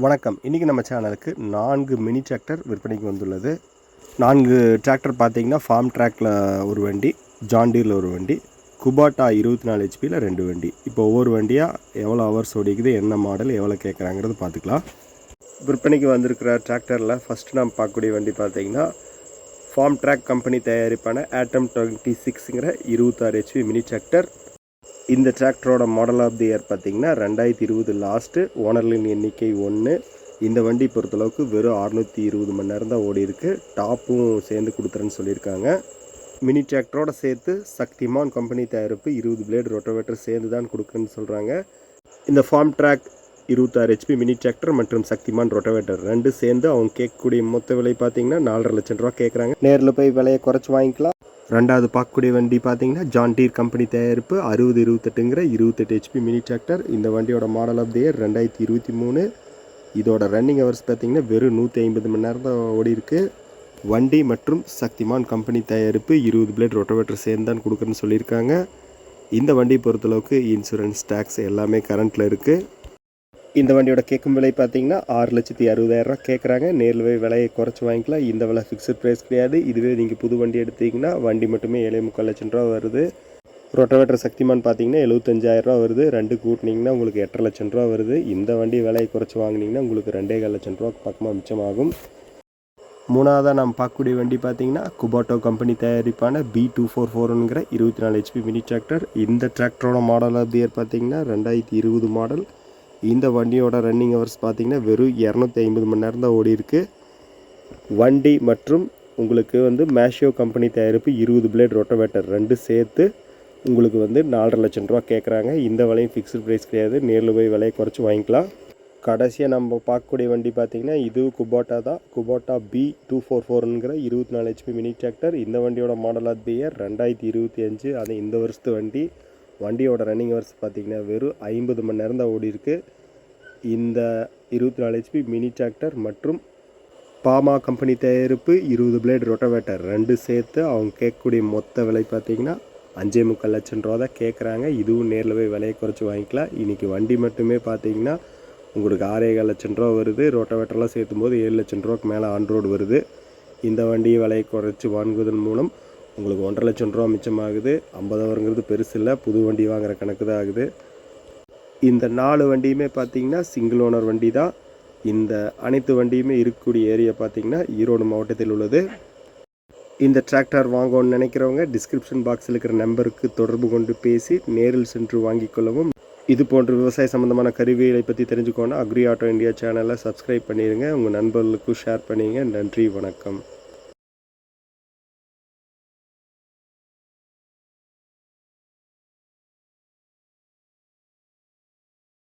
வணக்கம். இன்றைக்கி நம்ம சேனலுக்கு நான்கு மினி டிராக்டர் விற்பனைக்கு வந்துள்ளது. நான்கு டிராக்டர் பார்த்தீங்கன்னா ஃபார்ம் ட்ராக்கில் ஒரு வண்டி ஜாண்டீரில் ஒரு வண்டி குபாட்டா இருபத்தி நாலு ஹெச்பியில் ரெண்டு வண்டி. இப்போ ஒவ்வொரு வண்டியாக எவ்வளோ ஹவர்ஸ் ஓடிக்குது என்ன மாடல் எவ்வளோ கேட்குறாங்கிறது பார்த்துக்கலாம். விற்பனைக்கு வந்திருக்கிற டிராக்டரில் ஃபஸ்ட்டு நம்ம பார்க்கக்கூடிய வண்டி பார்த்தீங்கன்னா ஃபார்ம் ட்ராக் கம்பெனி தயாரிப்பான ஆட்டம் டுவெண்ட்டி சிக்ஸுங்கிற இருபத்தாறு ஹெச்பி மினி டிராக்டர். இந்த டிராக்டரோட மாடல் ஆஃப் தி இயர் பார்த்தீங்கன்னா ரெண்டாயிரத்தி இருபது லாஸ்ட்டு ஓனர்களின் எண்ணிக்கை ஒன்று இந்த வண்டி பொறுத்தளவுக்கு வெறும் அறுநூற்றி இருபது மணி நேரம் தான் ஓடி இருக்குது டாப்பும் சேர்ந்து கொடுத்துறேன்னு சொல்லியிருக்காங்க. மினி டிராக்டரோட சேர்த்து சக்திமான் கம்பெனி தயாரிப்பு இருபது பிளேடு ரொட்டோவேட்டர் சேர்ந்து தான் கொடுக்குறேன்னு சொல்கிறாங்க இந்த ஃபார்ம் ட்ராக் இருபத்தாறு ஹெச்பி மினி டிராக்டர் மற்றும் சக்திமான் ரொட்டோவேட்டர் ரெண்டு சேர்ந்து அவங்க கேட்கக்கூடிய மொத்த விலை பார்த்தீங்கன்னா நாலரை லட்சம் ரூபா கேட்குறாங்க. நேரில் போய் விலையை குறைச்சி வாங்கிக்கலாம். ரெண்டாவது பார்க்கக்கூடிய வண்டி பார்த்தீங்கன்னா ஜான் டீர் கம்பெனி தயாரிப்பு அறுபது இருபத்தெட்டுங்கிற இருபத்தெட்டு ஹெச்பி மினி டிராக்டர் இந்த வண்டியோட மாடல் ஆஃப் தி இயர் ரெண்டாயிரத்தி இருபத்தி மூணு. இதோட ரன்னிங் ஹவர்ஸ் பார்த்தீங்கன்னா வெறும் நூற்றி ஐம்பது மணி நேரம் தான் ஓடி இருக்குது வண்டி மற்றும் சக்திமான் கம்பெனி தயாரிப்பு இருபது பிளேட் ரொட்டோவேட்டர் சேர்ந்து தான் கொடுக்குறேன்னு சொல்லியிருக்காங்க. இந்த வண்டியை பொறுத்தளவுக்கு இன்சூரன்ஸ் டேக்ஸ் எல்லாமே கரண்ட்டில் இருக்குது இந்த வண்டியோட கேட்கும் விலை பார்த்தீங்கன்னா ஆறு லட்சத்தி அறுபதாயிரரூவா கேட்குறாங்க. நேரில் போய் விலையை குறைச்சி வாங்கிக்கலாம். இந்த விலை ஃபிக்ஸட் ப்ரைஸ் கிடையாது. இதுவே நீங்கள் புது வண்டி எடுத்தீங்கன்னா வண்டி மட்டுமே ஏழே முக்கால் லட்சம் ரூபா வருது. ரொட்டோவேட்டர் சக்திமான் பார்த்தீங்கன்னா எழுபத்தஞ்சாயிரரூவா வருது. ரெண்டு கூட்டினீங்கன்னா உங்களுக்கு எட்டரை லட்சம் ரூபா வருது. இந்த வண்டி விலையை குறைச்சி வாங்கினீங்கன்னா உங்களுக்கு ரெண்டே கால் லட்சம் ரூபா பக்கமாக மிச்சமாகும். மூணாவதாக நம்ம பார்க்கக்கூடிய வண்டி பார்த்தீங்கன்னா குபாட்டோ கம்பெனி தயாரிப்பான பி டூ ஃபோர் ஃபோருங்கிற இருபத்தி நாலு ஹெச்பி மினி டிராக்டர் இந்த டிராக்டரோட மாடல் ஆஃப் இயர் பார்த்தீங்கன்னா ரெண்டாயிரத்தி இருபது மாடல் இந்த வண்டியோட ரன்னிங் ஹவர்ஸ் பார்த்தீங்கன்னா வெறும் இரநூத்தி ஐம்பது மணி நேரம் தான் ஓடி இருக்குது வண்டி மற்றும் உங்களுக்கு வந்து மேஷியோ கம்பெனி தயாரிப்பு இருபது பிளேட் ரொட்டோவேட்டர் ரெண்டு சேர்த்து உங்களுக்கு வந்து நாலரை லட்சம் ரூபா கேட்குறாங்க இந்த விலையும் ஃபிக்ஸ்டு ப்ரைஸ் கிடையாது. நேரில் போய் விலையை குறைச்சி வாங்கிக்கலாம். கடைசியாக நம்ம பார்க்கக்கூடிய வண்டி பார்த்திங்கன்னா இது குபோட்டா தான். குபோட்டா பி டூ ஃபோர் ஃபோருங்கிற இருபத்தி நாலு ஹெச்பி மினி டிராக்டர் இந்த வண்டியோட மாடல் ஆஃப் தி இயர் ரெண்டாயிரத்தி இருபத்தி அஞ்சு. அது இந்த வருஷத்து வண்டி. வண்டியோட ரன்னிங் ஹவர்ஸ் பார்த்திங்கன்னா வெறும் ஐம்பது மணி நேரம் தான் ஓடி இருக்கு. இந்த இருபத்தி நாலு ஹெச்பி மினி டிராக்டர் மற்றும் பாமா கம்பெனி தயாரிப்பு இருபது பிளேட் ரொட்டோவேட்டர் ரெண்டு சேர்த்து அவங்க கேட்கக்கூடிய மொத்த விலை பார்த்திங்கன்னா அஞ்சே முக்கால் லட்சம் ரூபா தான் கேட்குறாங்க. இதுவும் நேரில் போய் விலையை குறைச்சி வாங்கிக்கலாம். இன்றைக்கி வண்டி மட்டுமே பார்த்தீங்கன்னா உங்களுக்கு ஆறேகால் லட்சம் ரூபா வருது. ரொட்டோவேட்டர்லாம் சேர்த்தும் போது ஏழு லட்சம் ரூபாக்கு மேலே ஆன் ரோடு வருது. இந்த வண்டியை விலையை குறைச்சி வாங்குவதன் மூலம் உங்களுக்கு ஒன்றரை லட்சம் ரூபா மிச்சமாகுது. ஐம்பதாயிரங்கிறது பெருசு இல்லை. புது வண்டி வாங்குற கணக்கு தான் ஆகுது. இந்த நாலு வண்டியுமே பார்த்திங்கன்னா சிங்கிள் ஓனர் வண்டி தான் இந்த அனைத்து வண்டியுமே இருக்கக்கூடிய ஏரியா பார்த்தீங்கன்னா ஈரோடு மாவட்டத்தில் உள்ளது. இந்த டிராக்டர் வாங்கணும்னு நினைக்கிறவங்க டிஸ்கிரிப்ஷன் பாக்ஸில் இருக்கிற நம்பருக்கு தொடர்பு கொண்டு பேசி நேரில் சென்று வாங்கிக் கொள்ளவும். இது போன்ற விவசாய சம்மந்தமான கருவிகளை பற்றி தெரிஞ்சுக்கோன்னா அக்ரி ஆட்டோ இந்தியா சேனலை சப்ஸ்கிரைப் பண்ணிடுங்க உங்கள் நண்பர்களுக்கும் ஷேர் பண்ணிடுங்க நன்றி வணக்கம்.